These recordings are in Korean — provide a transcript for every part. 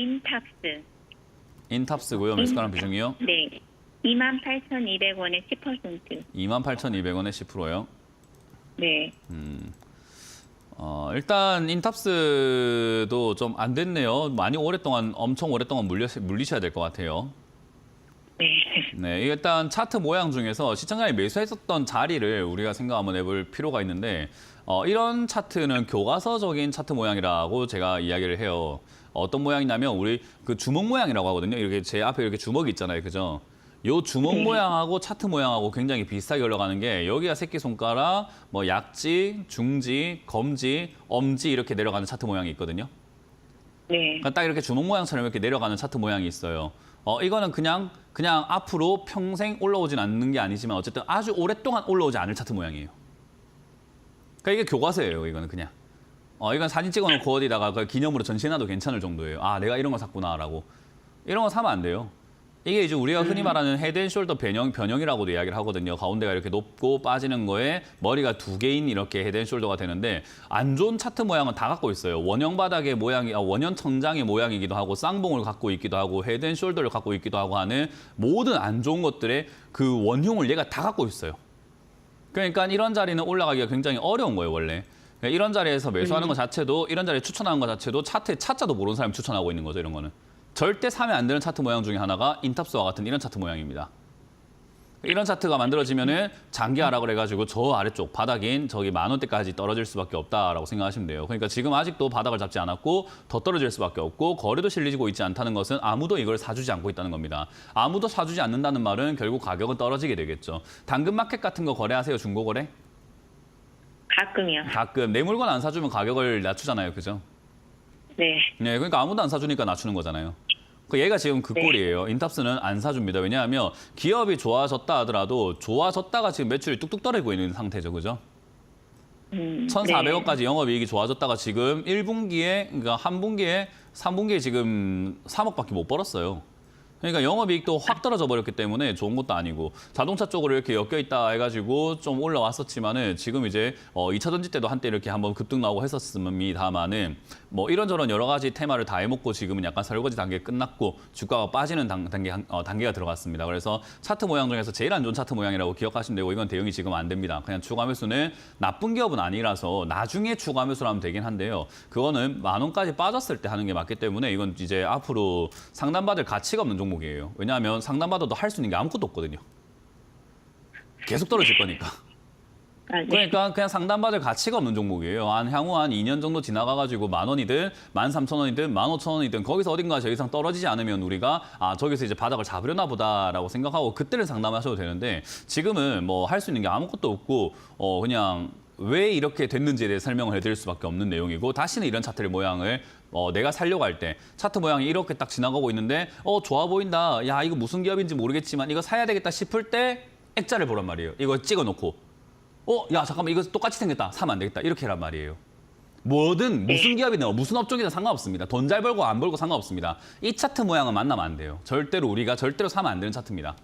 인탑스. 인탑스고요. 매수가랑 비중이요. 네. 28,200원에 10%. 28,200원에 10%요. 네. 어, 일단 인탑스도 좀 안 됐네요. 많이 오랫동안 엄청 오랫동안 물려, 물리셔야 될 것 같아요. 네. 일단 차트 모양 중에서 시청자이 매수했었던 자리를 우리가 생각 한번 해볼 필요가 있는데 어, 이런 차트는 교과서적인 차트 모양이라고 제가 이야기를 해요. 어떤 모양이냐면 우리 그 주먹 모양이라고 하거든요. 이렇게 제 앞에 이렇게 주먹이 있잖아요, 그죠? 요 주먹 네. 모양하고 차트 모양하고 굉장히 비슷하게 흘러가는 게 여기가 새끼 손가락, 뭐 약지, 중지, 검지, 엄지 이렇게 내려가는 차트 모양이 있거든요. 네. 그러니까 딱 이렇게 주먹 모양처럼 이렇게 내려가는 차트 모양이 있어요. 어, 이거는 그냥 그냥 앞으로 평생 올라오진 않는 게 아니지만 어쨌든 아주 오랫동안 올라오지 않을 차트 모양이에요. 그러니까 이게 교과서예요. 이거는 그냥. 어, 이건 사진 찍어놓고 어디다가 그 기념으로 전시해놔도 괜찮을 정도예요. 아, 내가 이런 거 샀구나라고. 이런 거 사면 안 돼요. 이게 이제 우리가 흔히 말하는 헤드앤숄더 변형, 변형이라고도 이야기를 하거든요. 가운데가 이렇게 높고 빠지는 거에 머리가 두 개인 이렇게 헤드앤숄더가 되는데 안 좋은 차트 모양은 다 갖고 있어요. 원형 바닥의 모양이, 아, 원형 천장의 모양이기도 하고 쌍봉을 갖고 있기도 하고 헤드앤숄더를 갖고 있기도 하고 하는 모든 안 좋은 것들의 그 원흉을 얘가 다 갖고 있어요. 그러니까 이런 자리는 올라가기가 굉장히 어려운 거예요, 원래. 그러니까 이런 자리에서 매수하는 것 자체도 이런 자리에 추천하는 것 자체도 차트에 차자도 모르는 사람이 추천하고 있는 거죠, 이런 거는. 절대 사면 안 되는 차트 모양 중에 하나가 인탑스와 같은 이런 차트 모양입니다. 이런 차트가 만들어지면은 장기 하락을 해가지고 저 아래쪽 바닥인 저기 만 원대까지 떨어질 수밖에 없다라고 생각하시면 돼요. 그러니까 지금 아직도 바닥을 잡지 않았고 더 떨어질 수밖에 없고 거래도 실리지고 있지 않다는 것은 아무도 이걸 사주지 않고 있다는 겁니다. 아무도 사주지 않는다는 말은 결국 가격은 떨어지게 되겠죠. 당근마켓 같은 거 거래하세요 중고거래? 가끔이요. 가끔 내 물건 안 사주면 가격을 낮추잖아요, 그죠? 네. 네, 그러니까 아무도 안 사주니까 낮추는 거잖아요. 그 얘가 지금 그 네. 꼴이에요. 인탑스는 안 사줍니다. 왜냐하면 기업이 좋아졌다 하더라도 좋아졌다가 지금 매출이 뚝뚝 떨어지고 있는 상태죠, 그죠? 음, 1,400억까지 영업이익이 좋아졌다가 지금 1분기에 그러니까 한 분기에 3분기에 지금 3억밖에 못 벌었어요. 그러니까 영업이익도 확 떨어져 버렸기 때문에 좋은 것도 아니고 자동차 쪽으로 이렇게 엮여 있다 해가지고 좀 올라왔었지만은 지금 이제 어 2차 전지 때도 한때 이렇게 한번 급등 나오고 했었습니다만은 뭐 이런저런 여러 가지 테마를 다 해먹고 지금은 약간 설거지 단계 끝났고 주가가 빠지는 단, 단계 어, 단계가 들어갔습니다. 그래서 차트 모양 중에서 제일 안 좋은 차트 모양이라고 기억하시면 되고 이건 대응이 지금 안 됩니다. 그냥 추가 매수는 나쁜 기업은 아니라서 나중에 추가 매수를 하면 되긴 한데요. 그거는 만 원까지 빠졌을 때 하는 게 맞기 때문에 이건 이제 앞으로 상담받을 가치가 없는 종목 이에요. 왜냐하면 상담받아도 할 수 있는 게 아무것도 없거든요. 계속 떨어질 거니까. 아, 네. 그러니까 그냥 상담받을 가치가 없는 종목이에요. 한 향후 한 2년 정도 지나가가지고 만 원이든 만 삼천 원이든 만 오천 원이든 거기서 어딘가 저 이상 떨어지지 않으면 우리가 아 저기서 이제 바닥을 잡으려나 보다라고 생각하고 그때를 상담하셔도 되는데 지금은 뭐 할 수 있는 게 아무것도 없고 어 그냥 왜 이렇게 됐는지에 대해 설명을 해드릴 수밖에 없는 내용이고 다시는 이런 차트의 모양을 어, 내가 살려고 할 때 차트 모양이 이렇게 딱 지나가고 있는데 어 좋아 보인다 야 이거 무슨 기업인지 모르겠지만 이거 사야 되겠다 싶을 때 액자를 보란 말이에요 이거 찍어놓고 어, 야, 잠깐만, 이거 똑같이 생겼다. 사면 안 되겠다. 이렇게 하란 말이에요. 뭐든 무슨 기업이든 무슨 업종이든 상관없습니다. 돈 잘 벌고 안 벌고 상관없습니다. 이 차트 모양은 만나면 안 돼요. 절대로 우리가 절대로 사면 안 되는 차트입니다.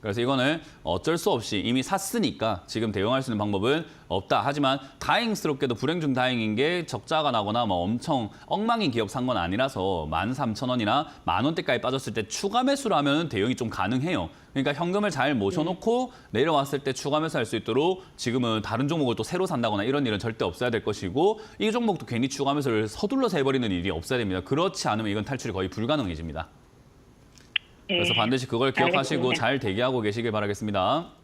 그래서 이거는 어쩔 수 없이 이미 샀으니까 지금 대응할 수 있는 방법은 없다. 하지만 다행스럽게도 불행 중 다행인 게 적자가 나거나 뭐 엄청 엉망인 기업 산 건 아니라서 13,000원이나 만 원대까지 빠졌을 때 추가 매수를 하면 대응이 좀 가능해요. 그러니까 현금을 잘 모셔놓고 내려왔을 때 추가 매수할 수 있도록 지금은 다른 종목을 또 새로 산다거나 이런 일은 절대 없어야 될 것이고 이 종목도 괜히 추가 매수를 서둘러서 해버리는 일이 없어야 됩니다. 그렇지 않으면 이건 탈출이 거의 불가능해집니다. 네. 그래서 반드시 그걸 기억하시고. 잘 대기하고 계시길 바라겠습니다.